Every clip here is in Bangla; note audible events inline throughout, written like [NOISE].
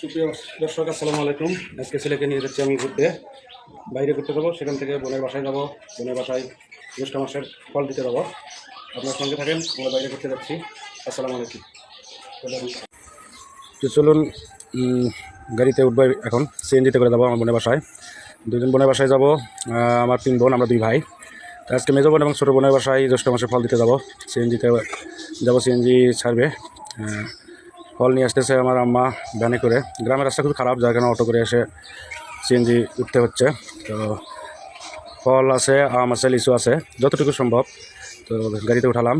সুপ্রিয় দর্শক, আসসালামু আলাইকুম। আজকে ছেলেকে নিয়ে যাচ্ছি আমি ঘুরতে। বাইরে ঘুরতে যাব, সেখান থেকে বোনের বাসায় যাব। বোনের বাসায় জ্যৈষ্ঠ মাসের ফল দিতে যাব। আপনার সঙ্গে থাকেন, আমরা বাইরে ঘুরতে যাচ্ছি। আসসালামু আলাইকুম। তো চলুন গাড়িতে উঠবো এখন। সিএনজিতে করে যাব আমার বোনের বাসায়। দুজন বোনের বাসায় যাব আমার তিন বোন, আমরা দুই ভাই। আজকে মেজো বোন এবং ছোটো বোনের বাসায় জ্যৈষ্ঠ মাসে ফল দিতে যাব। সিএনজিতে যাব সিএনজি ছাড়বে। ফল নিয়ে আসতেছে আমার আম্মা ভ্যানে করে। গ্রামের রাস্তা খুব খারাপ, যার কারণে অটো করে এসে সিএনজি উঠতে হচ্ছে। তো ফল আছে, আম আছে, লিচু আছে, যতটুকু সম্ভব। তো গাড়িতে উঠালাম।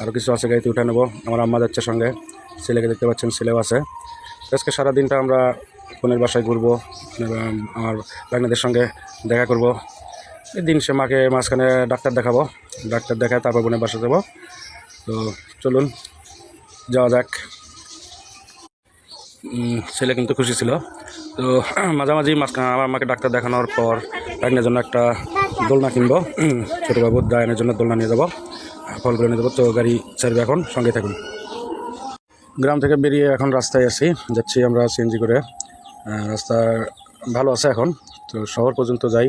আরও কিছু আছে, গাড়িতে উঠে নেব। আমার আম্মা যাচ্ছে সঙ্গে। ছেলেকে দেখতে পাচ্ছেন, ছেলেও আছে। আজকে সারা দিনটা আমরা বোনের বাসায় ঘুরবো আমার বাগনাদের সঙ্গে দেখা করব। এই দিন সে মাকে মাঝখানে ডাক্তার দেখাবো। ডাক্তার দেখায় তারপর বোনের বাসা যাব। তো চলুন, যাওয়া যাক। ছেলে কিন্তু খুশি ছিল। তো, [CLEARS THROAT] মাঝামাঝি আমাকে ডাক্তার দেখানোর পর রাগনের জন্য একটা দোলনা কিনবো। ছোটো দায়নের জন্য দোলনা নিয়ে যাব ফলগুলো নিয়ে যাব। তো গাড়ি ছাড়বে এখন, সঙ্গে থাকুন। গ্রাম থেকে বেরিয়ে এখন রাস্তায় আছি। যাচ্ছি আমরা সিএনজি করে। রাস্তা ভালো আছে এখন। তো শহর পর্যন্ত যাই।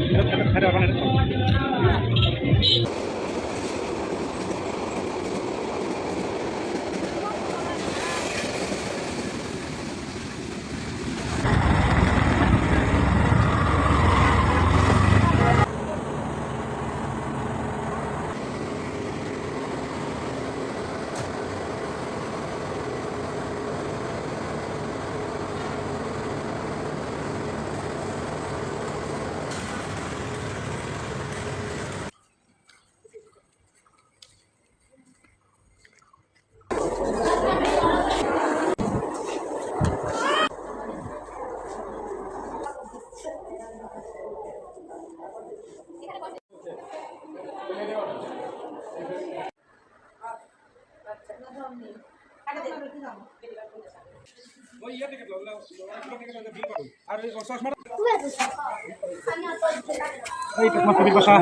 তোমার কবির বাসা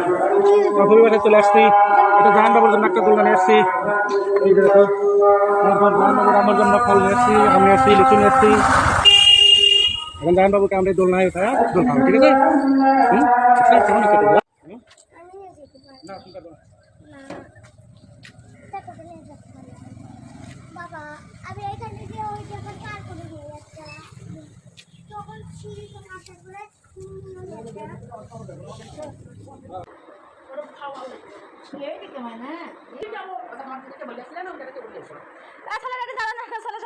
কবির বাসায় চলে আসছি এটা জাহান বাবুর জন্য একটা নিয়ে আসছি এই আমার জন্য ফল আসছি আমি আসছি লিচু নিয়ে আসছি এখন বাবুকে আমরা এই দোলনায় ঠিক আছে বাবা আমি এখানে গিয়ে ওই যখন পার করে হয়ে যাচ্ছে তখন সিঁড়িতে মাথার করে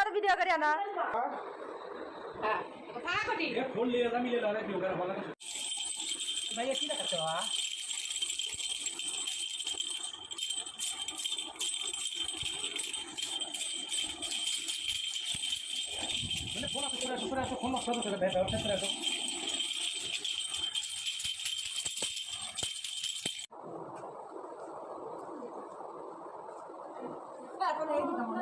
ভিডিও 今焼きなかったわ。मैंने पूरा सुपर सुपर ऐसे फोन मत करो चले बैठ बैठ चले तो अपन एक ही